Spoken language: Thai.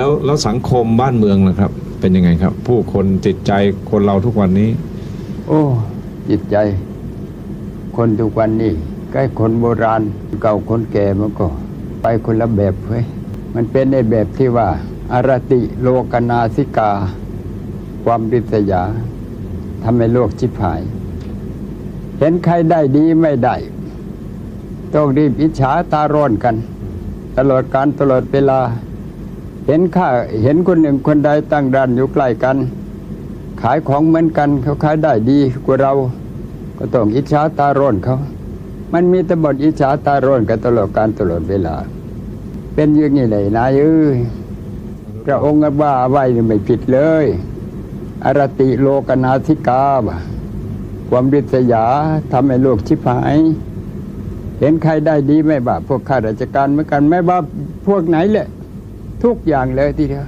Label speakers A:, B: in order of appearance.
A: แล้วแล้วสังคมบ้านเมืองนะครับ เป็นยังไงครับ ผู้คนจิตใจคนเราทุกวันนี้
B: โอ้จิตใจ คนทุกวันนี้ใกล้คนโบราณเก่าคนแก่มันก็ ไปคนละแบบเว้ยมันเป็นในแบบที่ว่า อารติโลกนาสิกา ความริษยาทำให้โลกชิบหาย เห็นใครได้ดีไม่ได้ ต้องรีบอิจฉาตาร้อนกัน ตลอดการตลอดเวลา เห็นข้าเห็นคนหนึ่งคนใดตั้งด่านอยู่ใกล้กัน ขายของเหมือนกันเขาขายได้ดีกว่าเรา ก็ต้องอิจฉาตาร้อนเขา มันมีแต่บทอิจฉาตาร้อนกันตลอดการตลอดเวลา เป็นอย่างนี้เลยนายเอ้ยพระองค์ว่าไว้นี่ไม่ผิดเลย อรติโลกนาธิกาบความริษยาทำให้โลกชิบหาย เห็นใครได้ดีไม่บ้าพวกข้าราชการเหมือนกันไม่บ้าพวกไหนแหละ ทุกอย่างเลยทีเดียว